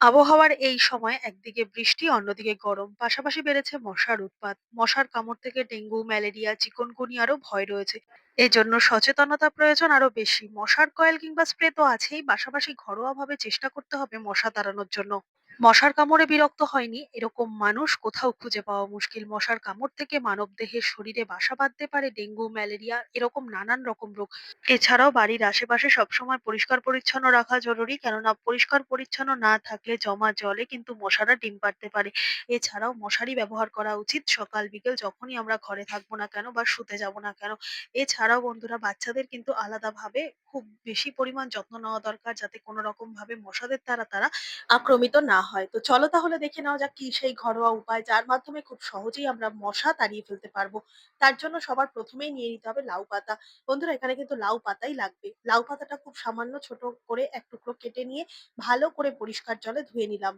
আবহাওয়ার এই সময় একদিকে বৃষ্টি, অন্যদিকে গরম। পাশাপাশি বেড়েছে মশার উৎপাত। মশার কামড় থেকে ডেঙ্গু, ম্যালেরিয়া চিকুনগুনিয়ারও ভয় রয়েছে। এজন্য সচেতনতা প্রয়োজন আরও বেশি। মশার কয়েল কিংবা স্প্রে তো আছেই। পাশাপাশি ঘরোয়া ভাবে চেষ্টা করতে হবে মশা তাড়ানোর জন্য। মশার কামড়ে বিরক্ত হয়নি, এরকম মানুষ কোথাও খুঁজে পাওয়া মুশকিল। মশার কামড় থেকে মানবদেহের শরীরে বাসা বাঁধতে পারে ডেঙ্গু, ম্যালেরিয়া, এরকম নানান রকম রোগ। এছাড়াও বাড়ির আশেপাশে সবসময় পরিষ্কার পরিচ্ছন্ন রাখা জরুরি, কেননা পরিষ্কার পরিচ্ছন্ন না থাকলে জমা জলে কিন্তু মশারা ডিম পাড়তে পারে। এছাড়াও মশারি ব্যবহার করা উচিত সকাল, বিকেল যখনই আমরা ঘরে থাকব না কেন বা শুতে যাব না কেন। এছাড়াও বন্ধুরা, বাচ্চাদের কিন্তু আলাদাভাবে খুব বেশি পরিমাণ যত্ন নেওয়া দরকার, যাতে কোনো রকম ভাবে মশাদের দ্বারা তারা আক্রমিত না হয়। তো চলো তাহলে দেখে নেওয়া যাক কি সেই ঘরোয়া উপায় যার মাধ্যমে খুব সহজেই আমরা মশা তাড়িয়ে ফেলতে পারব। তার জন্য সবার প্রথমেই নিয়ে নিতে হবে লাউ পাতা। বন্ধুরা, এখানে কিন্তু লাউ পাতাই লাগবে। লাউ পাতাটা খুব সামান্য ছোট করে এক টুকরো কেটে নিয়ে ভালো করে পরিষ্কার জলে ধুয়ে নিলাম।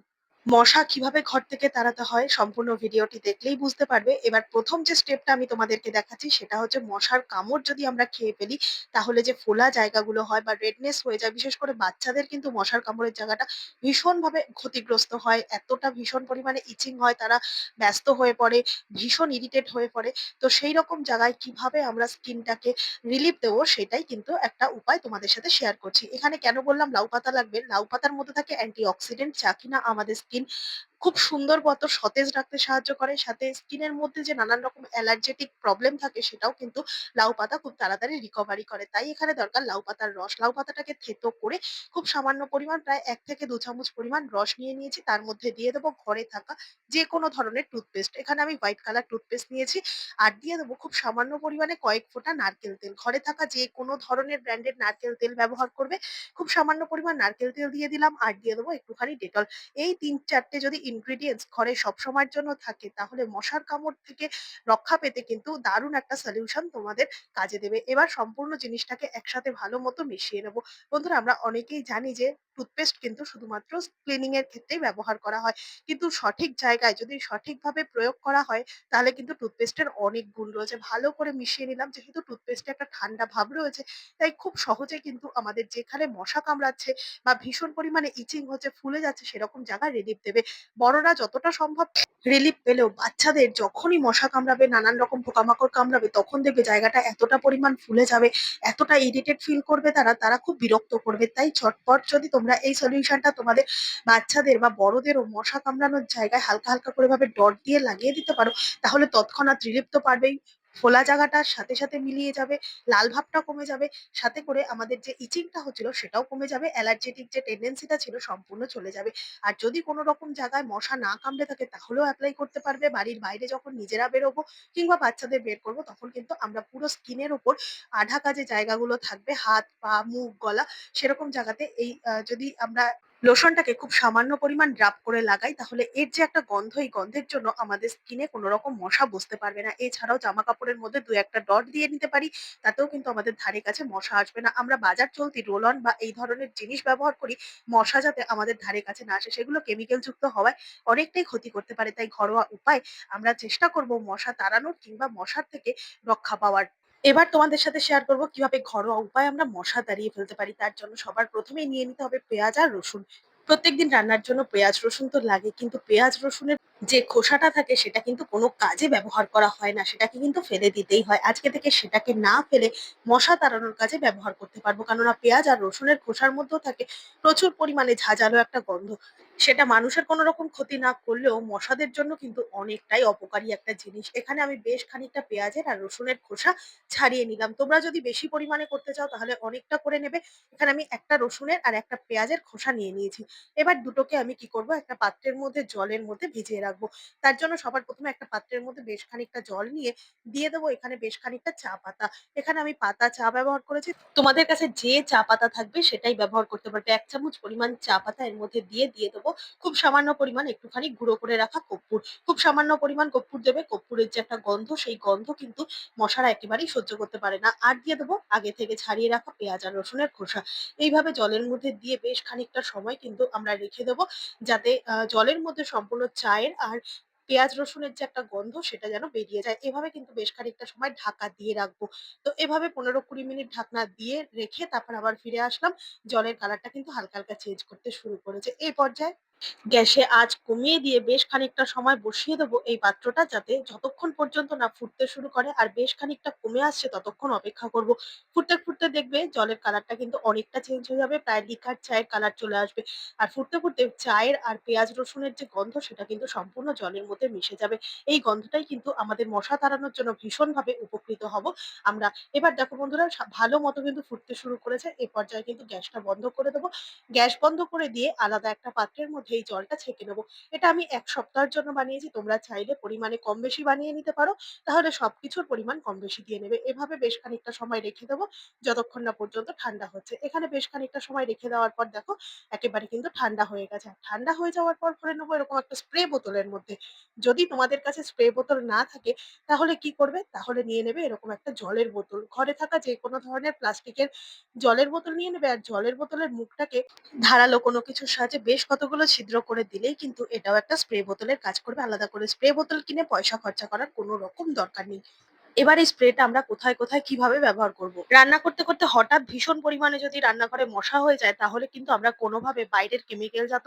মশা কীভাবে ঘর থেকে তাড়াতে হয়, সম্পূর্ণ ভিডিওটি দেখলেই বুঝতে পারবে। এবার প্রথম যে স্টেপটা আমি তোমাদেরকে দেখাচ্ছি, সেটা হচ্ছে মশার কামড় যদি আমরা খেয়ে ফেলি, তাহলে যে ফোলা জায়গাগুলো হয় বা রেডনেস হয়ে যায়, বিশেষ করে বাচ্চাদের কিন্তু মশার কামড়ের জায়গাটা ভীষণভাবে ক্ষতিগ্রস্ত হয়, এতটা ভীষণ পরিমাণে ইচিং হয়, তারা ব্যস্ত হয়ে পড়ে, ভীষণ ইরিটেট হয়ে পড়ে। তো সেই রকম জায়গায় কীভাবে আমরা স্কিনটাকে রিলিফ দেবো, সেটাই কিন্তু একটা উপায় তোমাদের সাথে শেয়ার করছি। এখানে কেন বললাম, লাউ পাতা লাগবে? লাউ পাতার মধ্যে থাকে অ্যান্টি অক্সিডেন্ট যা কিনা আমাদের স্কিন খুব সুন্দর মতো সতেজ রাখতে সাহায্য করে। সাথে স্কিনের মধ্যে যে নানান রকম অ্যালার্জেটিক প্রবলেম থাকে, সেটাও কিন্তু লাউ পাতা খুব তাড়াতাড়ি রিকভারি করে। তাই এখানে দরকার লাউ পাতার রস। লাউ পাতাটাকে থেতো করে খুব সামান্য পরিমাণ, প্রায় এক থেকে দু চামচ পরিমাণ রস নিয়ে নিয়েছি। তার মধ্যে দিয়ে দেবো ঘরে থাকা যে কোনো ধরনের টুথপেস্ট এখানে আমি হোয়াইট কালার টুথপেস্ট নিয়েছি আর দিয়ে দেবো খুব সামান্য পরিমাণে কয়েক ফোঁটা নারকেল তেল। ঘরে থাকা যে কোনো ধরনের ব্র্যান্ডের নারকেল তেল ব্যবহার করবে। খুব সামান্য পরিমাণ নারকেল তেল দিয়ে দিলাম আর দিয়ে দেবো একটুখানি ডেটল। এই তিন চারটে যদি ইনগ্রিডিয়েন্টস ঘরে সবসময়ের জন্য থাকে তাহলে মশার কামড় থেকে রক্ষা পেতে কিন্তু দারুণ একটা সলিউশন তোমাদের কাজে দেবে। এবার সম্পূর্ণ জিনিসটাকে একসাথে ভালো মতো মিশিয়ে নেব। বন্ধুরা আমরা অনেকেই জানি যে টুথপেস্ট কিন্তু শুধুমাত্র ক্লিনিং এর ক্ষেত্রেই ব্যবহার করা হয়। কিন্তু সঠিক জায়গায় যদি সঠিকভাবে প্রয়োগ করা হয় তাহলে কিন্তু টুথপেস্টের অনেক গুণ রয়েছে। ভালো করে মিশিয়ে নিলাম যেহেতু টুথপেস্টে একটা ঠান্ডা ভাব রয়েছে তাই খুব সহজে কিন্তু আমাদের যেখানে মশা কামড়াচ্ছে বা ভীষণ পরিমাণে ইচিং হচ্ছে, ফুলে যাচ্ছে সেরকম জায়গায় রিলিফ দেবে। বড়রা যতটা সম্ভব রিলিফ পেলেও বাচ্চাদের যখনই মশা কামড়াবে, নানান রকম পোকামাকড় কামড়াবে তখন দেখবে জায়গাটা এতটা পরিমাণ ফুলে যাবে, এতটা ইরিটেড ফিল করবে তারা, তারা খুব বিরক্ত করবে। তাই ছটপট যদি তোমরা এই সলিউশনটা তোমাদের বাচ্চাদের বা বড়দেরও মশা কামড়ানোর জায়গায় হালকা, হালকা করে ভাবে ডট দিয়ে লাগিয়ে দিতে পারো তাহলে তৎক্ষণাৎ রিলিফ তো পারবেই। ফোলা জায়গাটার সাথে, সাথে মিলিয়ে যাবে, লাল ভাবটা কমে যাবে। সাথে করে আমাদের যে ইচিংটা হচ্ছিল সেটাও কমে যাবে। অ্যালার্জেটিক যে টেনডেন্সিটা ছিল সম্পূর্ণ চলে যাবে। আর যদি কোনো রকম জায়গায় মশা না কামড়ে থাকে তাহলেও অ্যাপ্লাই করতে পারবে। বাড়ির বাইরে যখন নিজেরা বেরোবো কিংবা বাচ্চাদের বের করব তখন কিন্তু আমরা পুরো স্কিনের উপর আঢাকা যে জায়গাগুলো থাকবে হাত, পা, মুখ, গলা সেরকম জায়গাতে এই যদি আমরা লোশনটাকে খুব সামান্য পরিমাণ ড্রাব করে লাগাই, তাহলে এর যে একটা গন্ধ, এই গন্ধের জন্য আমাদের স্কিনে কোনো রকম মশা বসতে পারবে না। এছাড়াও জামা কাপড়ের মধ্যে ২-১ টা ডট দিয়ে নিতে পারি। তাতেও কিন্তু আমাদের ধারে কাছে মশা আসবে না। আমরা বাজার চলতি রোল অন বা এই ধরনের জিনিস ব্যবহার করি, মশা যাতে আমাদের ধারে কাছে না আসে। সেগুলো কেমিক্যাল যুক্ত হওয়ায় অনেকটাই ক্ষতি করতে পারে। তাই ঘরোয়া উপায় আমরা চেষ্টা করব মশা তাড়ানোর কিংবা মশার থেকে রক্ষা পাওয়ার। এবার তোমাদের সাথে শেয়ার করব কীভাবে ঘরোয়া উপায় আমরা মশা দাঁড়িয়ে ফেলতে পারি। তার জন্য সবার প্রথমেই নিয়ে নিতে হবে পেঁয়াজ আর রসুন। প্রত্যেকদিন রান্নার জন্য পেঁয়াজ রসুন তো লাগে, কিন্তু পেঁয়াজ রসুনের যে খোসাটা থাকে সেটা কিন্তু কোনো কাজে ব্যবহার করা হয় না। সেটাকে কিন্তু ফেলে দিতেই হয়। আজকে থেকে সেটাকে না ফেলে মশা তাড়ানোর কাজে ব্যবহার করতে পারব। কেননা পেঁয়াজ আর রসুনের খোসার মধ্যেও থাকে প্রচুর পরিমাণে ঝাঁঝালো একটা গন্ধ। সেটা মানুষের কোনো রকম ক্ষতি না করলেও মশাদের জন্য কিন্তু অনেকটাই অপকারী একটা জিনিস। এখানে আমি বেশ খানিকটা পেঁয়াজের আর রসুনের খোসা ছাড়িয়ে নিলাম। তোমরা যদি বেশি পরিমাণে করতে চাও তাহলে অনেকটা করে নেবে। এখানে আমি একটা রসুনের আর একটা পেঁয়াজের খোসা নিয়ে নিয়েছি। এবার দুটোকে আমি কি করব একটা পাত্রের মধ্যে জলের মধ্যে ভিজিয়ে। তার জন্য সবার প্রথমে একটা পাত্রের মধ্যে বেশ খানিকটা জল নিয়ে দিয়ে দেবো এখানে বেশ খানিকটা চা পাতা। এখানে আমি পাতা চা ব্যবহার করেছি। তোমাদের কাছে যে চা পাতা থাকবে সেটাই ব্যবহার করতে পারবে। এক চামচ পরিমাণ চা পাতা এর মধ্যে দিয়ে, দিয়ে দেবো খুব সামান্য পরিমাণ একটুখানি গুঁড়ো করে রাখা কর্পূর। খুব সামান্য পরিমাণ কর্পূর দেবে। কর্পূরের যে একটা গন্ধ সেই গন্ধ কিন্তু মশারা একেবারেই সহ্য করতে পারে না। আর দিয়ে দেবো আগে থেকে ছাড়িয়ে রাখা পেঁয়াজ আর রসুনের খোসা। এইভাবে জলের মধ্যে দিয়ে বেশ খানিকটা সময় কিন্তু আমরা রেখে দেবো যাতে জলের মধ্যে সম্পূর্ণ চায়ের আর পেঁয়াজ রসুনের যে একটা গন্ধ সেটা যেন বেরিয়ে যায়। এভাবে কিন্তু বেশ খানিকটা সময় ঢাকা দিয়ে রাখব। তো এভাবে ১৫-২০ মিনিট ঢাকনা দিয়ে রেখে তারপর আবার ফিরে আসলাম। জলের কালারটা কিন্তু হালকা, হালকা চেঞ্জ করতে শুরু করেছে। এই পর্যায়ে গ্যাসে আঁচ কমিয়ে দিয়ে বেশ খানিকটা সময় বসিয়ে দেবো এই পাত্রটা যাতে যতক্ষণ পর্যন্ত না ফুটতে শুরু করে আর বেশ খানিকটা কমে আসছে ততক্ষণ অপেক্ষা করব। ফুটতে ফুটতে দেখবে জলের কালারটা কিন্তু অনেকটা চেঞ্জ হয়ে যাবে, প্রায় লিকার চায়ের কালার চলে আসবে। আর ফুটতে ফুটতে চায়ের আর পেঁয়াজ রসুনের যে গন্ধ সেটা কিন্তু সম্পূর্ণ জলের মধ্যে মিশে যাবে। এই গন্ধটাই কিন্তু আমাদের মশা তাড়ানোর জন্য ভীষণভাবে উপকৃত হব। আমরা এবার দেখো বন্ধুরা ভালো মতো কিন্তু ফুটতে শুরু করেছে। এই পর্যায়ে কিন্তু গ্যাসটা বন্ধ করে দেবো। গ্যাস বন্ধ করে দিয়ে আলাদা একটা পাত্রের মধ্যে এই জলটা ছেঁকে নেব। এটা আমি এক সপ্তাহের জন্য বানিয়েছি, তোমরা চাইলে পরিমাণে কম বেশি বানিয়ে নিতে পারো। তাহলে সবকিছুর পরিমাণ কম বেশি দিয়ে নেবে। এভাবে বেশ খানিকটা সময় রেখে দেবো, যতক্ষণ না পর্যন্ত ঠান্ডা হচ্ছে। এখানে বেশ খানিকটা সময় রেখে দেওয়ার পর দেখো, একেবারে কিন্তু ঠান্ডা হয়ে গেছে। ঠান্ডা হয়ে যাওয়ার পর ভরে নেব এরকম একটা স্প্রে বোতলের মধ্যে। যদি তোমাদের কাছে স্প্রে বোতল না থাকে, তাহলে কি করবে? তাহলে নিয়ে নেবে এরকম একটা জলের বোতল। ঘরে থাকা যে কোনো ধরনের প্লাস্টিকের জলের বোতল নিয়ে নেবে। আর জলের বোতলের মুখটাকে ধারালো কোনো কিছুর সাহায্যে বেশ কতগুলো ছিদ্র করে দিলেই কিন্তু এটাও একটা স্প্রে বোতলের কাজ করবে। আলাদা করে স্প্রে বোতল কিনে পয়সা খরচা করার কোনো রকম দরকার নেই। এবার এই স্প্রেটা আমরা কোথায় কোথায় কীভাবে ব্যবহার করব? রান্না করতে করতে হঠাৎ ভীষণ পরিমাণে যদি রান্নাঘরে মশা হয়ে যায়, তাহলে কিন্তু আমরা কোনোভাবে বাইরের কেমিক্যাল জাত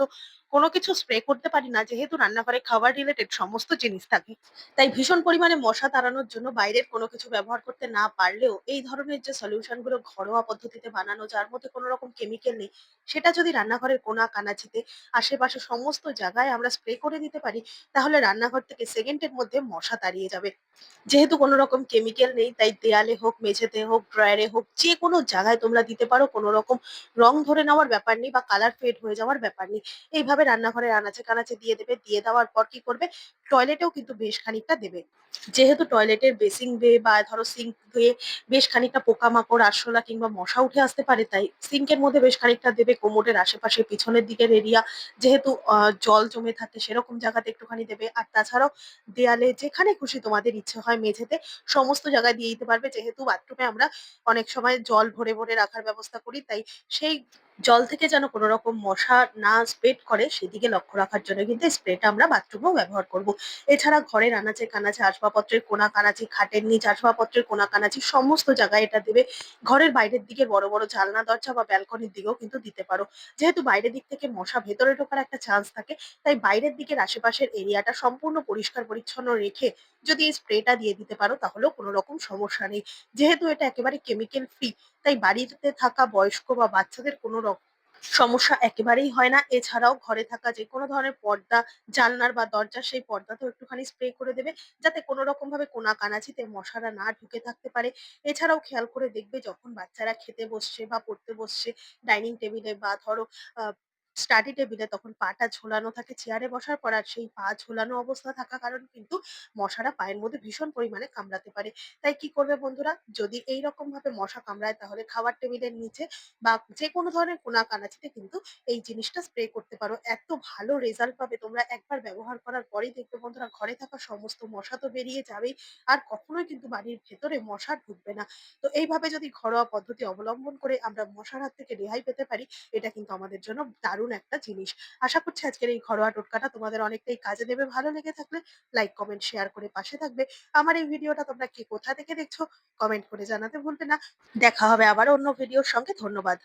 কোনো কিছু স্প্রে করতে পারি না, যেহেতু রান্নাঘরে খাবার রিলেটেড সমস্ত জিনিস থাকে। তাই ভীষণ পরিমাণে মশা তাড়ানোর জন্য বাইরের কোনো কিছু ব্যবহার করতে না পারলেও এই ধরনের যে সলিউশনগুলো ঘরোয়া পদ্ধতিতে বানানো, যার মধ্যে কোনো রকম কেমিক্যাল নেই, সেটা যদি রান্নাঘরের কোনা কানাচিতে আশেপাশে সমস্ত জায়গায় আমরা স্প্রে করে দিতে পারি, তাহলে রান্নাঘর থেকে সেকেন্ডের মধ্যে মশা তাড়িয়ে যাবে। যেহেতু কোনো রকম কেমিক্যাল নেই, তাই দেয়ালে হোক, মেঝেতে হোক ড্রয়ারে হোক, যে কোনো জায়গায় তোমরা দিতে পারো, কোনো রকম রং ধরে নেওয়ার ব্যাপার নেই বা কালার ফেড হয়ে যাওয়ার ব্যাপার নেই। এইভাবে রান্নাঘরের আনাচে কানাচে দিয়ে দেবে, দিয়ে দেওয়ার পর কি করবে? টয়লেটেও কিন্তু বেশ খানিকটা দেবে। যেহেতু টয়লেটের বেসিং বেয়ে বা ধরো সিঙ্ক ধুয়ে বেশ খানিকটা পোকামাকড়, আরশোলা কিংবা মশা উঠে আসতে পারে, তাই সিঙ্কের মধ্যে বেশ খানিকটা দেবে। কোমোডের আশেপাশে পিছনের দিকের এরিয়া যেহেতু জল জমে থাকে সেরকম জায়গাতে একটুখানি দেবে। আর তাছাড়াও দেয়ালে যেখানে খুশি তোমাদের ইচ্ছে হয় মেঝেতে সমস্ত জায়গায় দিয়ে দিতে পারবে। যেহেতু বাথরুমে আমরা অনেক সময় জল ভরে ভরে রাখার ব্যবস্থা করি, তাই সেই জল থেকে যেন কোনো রকম মশা না স্প্রেড করে, সেদিকে লক্ষ্য রাখার জন্য কিন্তু স্প্রেটা আমরা বাথরুমেও ব্যবহার করব। এছাড়া ঘরের আনাচে কানাচে আসবাবপত্রের কোনা কানাচি, খাটের নিচ আসবাবপত্রের কোনা কানাচি, সমস্ত জায়গায় এটা দেবে। ঘরের বাইরের দিকে বড় বড় জানলা দরজা বা ব্যালকনির দিকেও কিন্তু দিতে পারো। যেহেতু বাইরের দিক থেকে মশা ভেতরে ঢোকার একটা চান্স থাকে, তাই বাইরের দিকের আশেপাশের এরিয়াটা সম্পূর্ণ পরিষ্কার পরিচ্ছন্ন রেখে যদি এই স্প্রেটা দিয়ে দিতে পারো, তাহলেও কোনো রকম সমস্যা নেই। যেহেতু এটা একেবারে কেমিক্যাল ফ্রি তাই বাড়িতে থাকা বয়স্ক বা বাচ্চাদের কোনো সমস্যা একেবারেই হয় না। এছাড়াও ঘরে থাকা যে কোনো ধরনের পর্দা, জানলার বা দরজা সেই পর্দাতেও একটুখানি স্প্রে করে দেবে। যাতে কোনো রকম ভাবে কোনা কানাচিতে মশারা না ঢুকে থাকতে পারে। এছাড়াও খেয়াল করে দেখবে যখন বাচ্চারা খেতে বসছে বা পড়তে বসছে ডাইনিং টেবিলে বা ধরো স্টাডি টেবিলে তখন পাটা ঝোলানো থাকে চেয়ারে বসার পর আর সেই পা ঝোলানো অবস্থা থাকা কারণ কিন্তু মশারা পায়ের মধ্যে ভীষণ পরিমাণে কামড়াতে পারে। তাই কি করবে বন্ধুরা? যদি এই রকম ভাবে মশা কামড়ায় তাহলে খাবার টেবিলের নিচে বা যে কোনো ধরনের কোনা কানাচিতে কিন্তু এই জিনিসটা স্প্রে করতে পারো। এত ভালো রেজাল্ট পাবে। তোমরা একবার ব্যবহার করার পরেই দেখবে বন্ধুরা, ঘরে থাকা সমস্ত মশা তো বেরিয়ে যাবেই আর কখনোই কিন্তু বাড়ির ভেতরে মশা ঢুকবে না। তো এইভাবে যদি ঘরোয়া পদ্ধতি অবলম্বন করে আমরা মশার হাত থেকে রেহাই পেতে পারি, এটা কিন্তু আমাদের জন্য দারুণ একটা জিনিস। আশা করছি আজকের এই ঘরোয়া টোটকাটা তোমাদের অনেকটাই কাজে দেবে। ভালো লেগে থাকলে লাইক, কমেন্ট, শেয়ার করে পাশে থাকবে। আমার এই ভিডিওটা তোমরা কে কোথা থেকে দেখছ, কমেন্ট করে জানাতে ভুলবে না। দেখা হবে আবার অন্য ভিডিওর সঙ্গে। ধন্যবাদ।